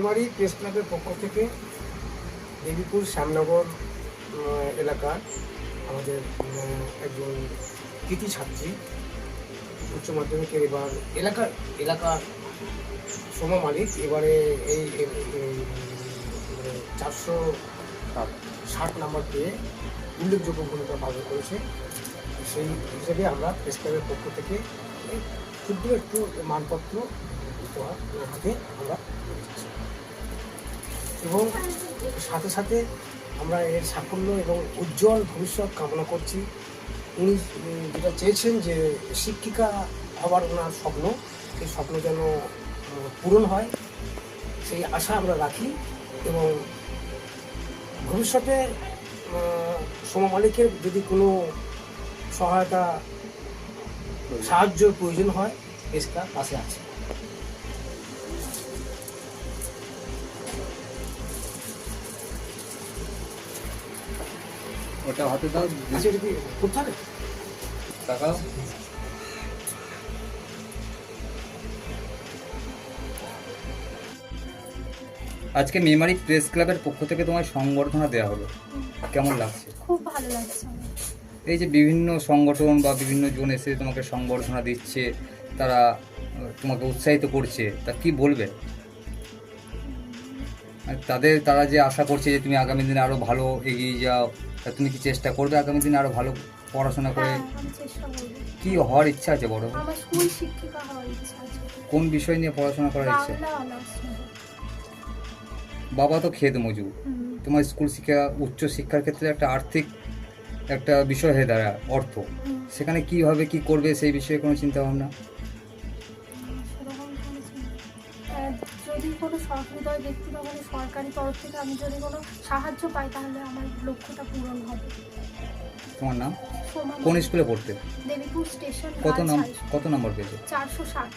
Memari press ক্লাবের পক্ষ থেকে দেবীপুর শ্যামনগর এলাকার আমাদের একজন কৃতি ছাত্রী, উচ্চ মাধ্যমিকের এবার এলাকার এলাকার সোমা মালিক। এবারে এই চারশো ষাট নাম্বার পেয়ে উল্লেখযোগ্য ভূমিকা পালন করেছে। সেই হিসেবে আমরা প্রেস ক্লাবের পক্ষ থেকে ক্ষুদ্র একটু মানপত্র হাতে আমরা এবং সাথে সাথে আমরা এর সাফল্য এবং উজ্জ্বল ভবিষ্যৎ কামনা করছি। উনি যেটা চেয়েছেন যে শিক্ষিকা হওয়ার ওনার স্বপ্ন সেই স্বপ্ন যেন পূরণ হয় সেই আশা আমরা রাখি এবং ভবিষ্যতে আহ, সোমা মালিকের যদি কোনো সহায়তা সাহায্য প্রয়োজন হয় পেশকা পাশে আছে। ওটা হাতে দাও আচ্ছা এটা কি করতে হবে তাকাও। আজকে মেমারি প্রেস ক্লাবের পক্ষ থেকে তোমায় সংবর্ধনা দেওয়া হলো। কেমন লাগছে? খুব ভালো লাগছে। এই যে বিভিন্ন সংগঠন বা বিভিন্ন জন এসে তোমাকে সংবর্ধনা দিচ্ছে তারা তোমাকে উৎসাহিত করছে তা কি বলবে? তাদের তারা যে আশা করছে যে তুমি আগামী দিনে আরও ভালো এগিয়ে যাও তা তুমি কি চেষ্টা করবে আগামী দিনে আরও ভালো পড়াশোনা করে? হ্যাঁ কি হওয়ার ইচ্ছা আছে বড় আমার স্কুল শিক্ষিকা হওয়ার ইচ্ছা আছে। কোন বিষয় নিয়ে পড়াশোনা করার ইচ্ছা। বাবা তো খেদ মজুর। তোমার স্কুল শিক্ষা উচ্চ শিক্ষার ক্ষেত্রে একটা আর্থিক একটা বিষয় হয়ে দাঁড়ায় অর্থ। সেখানে কীভাবে কি করবে সেই বিষয়ে কোনো চিন্তা ভাবনা যদি কোনো সহৃদয় ব্যক্তি বা কোনো সরকারি তরফ থেকে আমি যদি কোনো সাহায্য পাই তাহলে আমার লক্ষ্যটা পূরণ হবে। তোমার নাম? সোমা কোন স্কুলে পড়তে? দেবীপুর স্টেশন কত নাম কত নম্বর পেয়েছে? চারশো ষাট।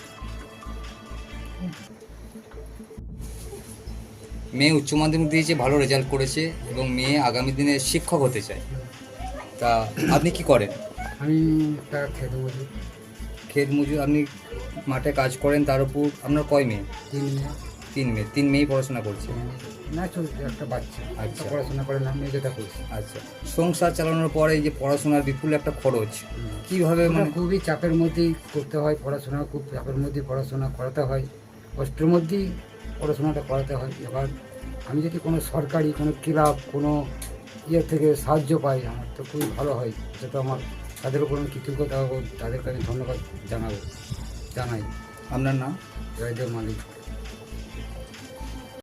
মেয়ে উচ্চ মাধ্যমিক দিয়েছে ভালো রেজাল্ট করেছে এবং মেয়ে আগামী দিনে শিক্ষক হতে চায়। তা আপনি কি করেন? আমি একটা খেতে বলি ক্ষেত মজুর আপনি মাঠে কাজ করেন তার উপর আপনার কয় মেয়ে? তিন মেয়ে। তিন মেয়ে। তিন মেয়েই পড়াশোনা করছে? না চলছে একটা বাচ্চা। আচ্ছা। পড়াশোনা করে না মেয়ে যেটা করছে। আচ্ছা। সংসার চালানোর পরে এই যে পড়াশোনার বিপুল একটা খরচ কীভাবে মানে খুবই চাপের মধ্যেই করতে হয় পড়াশোনা খুব চাপের মধ্যেই পড়াশোনা করাতে হয়। কষ্টের মধ্যেই পড়াশোনাটা করাতে হয়। এবার আমি যদি কোনো সরকারি কোনো ক্লাব কোনো ইয়ে থেকে সাহায্য পাই আমার তো খুবই ভালো হয়। সেটা আমার তাদের উপর আমি কৃতজ্ঞতা হব তাদেরকে আমি ধন্যবাদ জানাব। জানাই। আপনার নাম? জয়দেব মালিক।